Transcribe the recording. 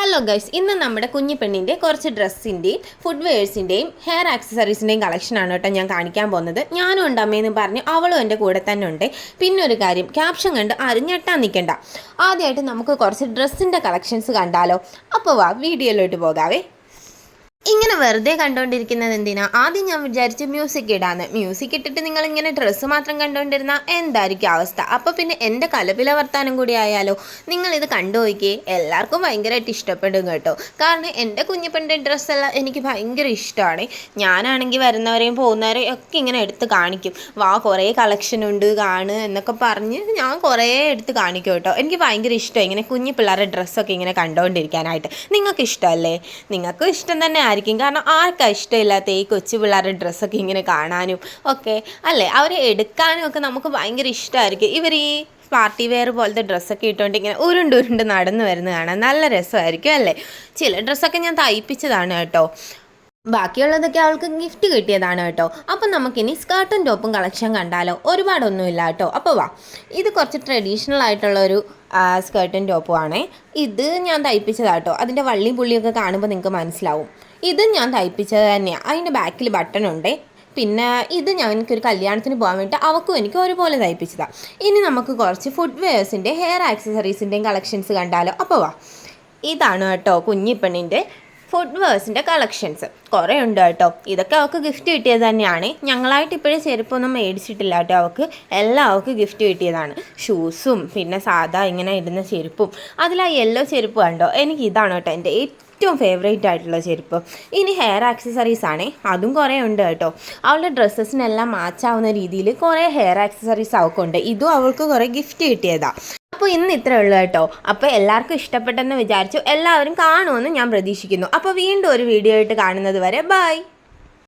Hello guys ഇന്ന് നമ്മുടെ കുഞ്ഞിപ്പെണ്ണിന്റെ കുറച്ച് ഡ്രസ്സിന്റെയും ഫുഡ് വെയേഴ്സിന്റെയും ഹെയർ ആക്സസറീസിന്റെയും കളക്ഷനാണ് കേട്ടോ ഞാൻ കാണിക്കാൻ പോകുന്നത്. ഞാനും ഉണ്ട് അമ്മയെന്ന് പറഞ്ഞ് അവളും എന്റെ കൂടെ തന്നെ ഉണ്ട്. പിന്നെ ഒരു കാര്യം ക്യാപ്ഷൻ കണ്ട് ആരും ഞെട്ടാൻ നിൽക്കണ്ട ആദ്യമായിട്ട് നമുക്ക് കുറച്ച് ഡ്രസ്സിന്റെ കളക്ഷൻസ് കണ്ടാലോ. അപ്പോൾ വാ വീഡിയോയിലോട്ട് പോകാവേ. ഇങ്ങനെ വെറുതെ കണ്ടുകൊണ്ടിരിക്കുന്നത് എന്തിനാ? ആദ്യം ഞാൻ വിചാരിച്ച് മ്യൂസിക് ഇടാന്ന്. മ്യൂസിക് ഇട്ടിട്ട് നിങ്ങൾ ഇങ്ങനെ ഡ്രസ്സ് മാത്രം കണ്ടുകൊണ്ടിരുന്ന എന്തായിരിക്കും അവസ്ഥ? അപ്പോൾ പിന്നെ എന്റെ കലപില വർത്താനം കൂടി ആയാലോ? നിങ്ങൾ ഇത് കണ്ടുപോയിക്കേ എല്ലാവർക്കും ഭയങ്കരമായിട്ട് ഇഷ്ടപ്പെടും കേട്ടോ. കാരണം എന്റെ കുഞ്ഞിപ്പന്റെ ഡ്രസ്സെല്ലാം എനിക്ക് ഭയങ്കര ഇഷ്ടമാണ്. ഞാനാണെങ്കിൽ വരുന്നവരെയും പോകുന്നവരെയും ഒക്കെ ഇങ്ങനെ എടുത്ത് കാണിക്കും. വാ കുറേ കളക്ഷൻ ഉണ്ട് കാണ് എന്നൊക്കെ പറഞ്ഞ് ഞാൻ കുറേ എടുത്ത് കാണിക്കും കേട്ടോ. എനിക്ക് ഭയങ്കര ഇഷ്ടമാണ് ഇങ്ങനെ കുഞ്ഞു പിള്ളേരുടെ ഡ്രസ്സൊക്കെ ഇങ്ങനെ കണ്ടുകൊണ്ടിരിക്കാനായിട്ട് നിങ്ങൾക്ക് ഇഷ്ടമല്ലേ നിങ്ങൾക്കും ഇഷ്ടം തന്നെ ആയിരിക്കും കാരണം ആർക്കാ ഇഷ്ടമില്ലാത്ത ഈ കൊച്ചു പിള്ളേരുടെ ഡ്രസ്സൊക്കെ ഇങ്ങനെ കാണാനും ഒക്കെ? അല്ലേ? അവരെ എടുക്കാനും ഒക്കെ നമുക്ക് ഭയങ്കര ഇഷ്ടമായിരിക്കും. ഇവർ ഈ പാർട്ടി വെയർ പോലത്തെ ഡ്രസ്സൊക്കെ ഇട്ടുകൊണ്ട് ഇങ്ങനെ ഉരുണ്ട് ഉരുണ്ട് നടന്നു വരുന്നത് കാണാൻ നല്ല രസമായിരിക്കും അല്ലേ? ചില ഡ്രസ്സൊക്കെ ഞാൻ തയ്പ്പിച്ചതാണ് കേട്ടോ. ബാക്കിയുള്ളതൊക്കെ അവൾക്ക് ഗിഫ്റ്റ് കിട്ടിയതാണ് കേട്ടോ. അപ്പം നമുക്കിനി സ്കേർട്ടും ടോപ്പും കളക്ഷൻ കണ്ടാലോ? ഒരുപാടൊന്നുമില്ല കേട്ടോ. അപ്പോൾ വാ. ഇത് കുറച്ച് ട്രഡീഷണൽ ആയിട്ടുള്ള ഒരു സ്കേർട്ടും ടോപ്പും ആണേ. ഇത് ഞാൻ തയ്പ്പിച്ചതാട്ടോ അതിന്റെ വള്ളി പുള്ളിയൊക്കെ കാണുമ്പോൾ നിങ്ങൾക്ക് മനസ്സിലാവും. ഇത് ഞാൻ തയ്പ്പിച്ചത് തന്നെയാണ് അതിന്റെ ബാക്കിൽ ബട്ടൺ ഉണ്ട്. പിന്നെ ഇത് ഞാൻ എനിക്കൊരു കല്യാണത്തിന് പോകാൻ വേണ്ടി അവക്കും എനിക്ക് ഒരുപോലെ തയ്പ്പിച്ചതാണ് ഇനി നമുക്ക് കുറച്ച് ഫുഡ് വെയേഴ്സിന്റെ ഹെയർ ആക്സസറീസിന്റെയും കളക്ഷൻസ് കണ്ടാലോ. അപ്പോൾ വാ. ഇതാണ് കേട്ടോ കുഞ്ഞിപ്പെണ്ണിന്റെ ഫുഡ് വേഴ്സിന്റെ കളക്ഷൻസ് കുറേ ഉണ്ട് കേട്ടോ. ഇതൊക്കെ അവൾക്ക് ഗിഫ്റ്റ് കിട്ടിയത് തന്നെയാണ്. ഞങ്ങളായിട്ട് ഇപ്പോഴും ചെരുപ്പൊന്നും മേടിച്ചിട്ടില്ല കേട്ടോ. അവൾക്ക് എല്ലാം അവൾക്ക് ഗിഫ്റ്റ് കിട്ടിയതാണ്. ഷൂസും പിന്നെ സാധാ ഇങ്ങനെ ഇടുന്ന ചെരുപ്പും. അതിൽ ആ യെല്ലോ ചെരുപ്പ് കണ്ടോ? എനിക്ക് ഇതാണ് കേട്ടോ എന്റെ ഏറ്റവും ഫേവറേറ്റ് ആയിട്ടുള്ള ചെരുപ്പ്. ഇനി ഹെയർ ആക്സസറീസ് ആണ്. അതും കുറേ ഉണ്ട് കേട്ടോ. അവളുടെ ഡ്രസ്സസിനെല്ലാം മാച്ചാവുന്ന രീതിയിൽ കുറേ ഹെയർ ആക്സസറീസ് അവൾക്കുണ്ട് ഇതും അവൾക്ക് കുറേ ഗിഫ്റ്റ് കിട്ടിയതാണ് അപ്പോൾ ഇന്ന് ഇത്രേ ഉള്ളൂ കേട്ടോ. അപ്പോൾ എല്ലാവർക്കും ഇഷ്ടപ്പെട്ടെന്ന് വിചാരിച്ചു എല്ലാവരും കാണുമെന്ന് ഞാൻ പ്രതീക്ഷിക്കുന്നു. അപ്പോൾ വീണ്ടും ഒരു വീഡിയോ ആയിട്ട് കാണുന്നത് വരെ ബൈ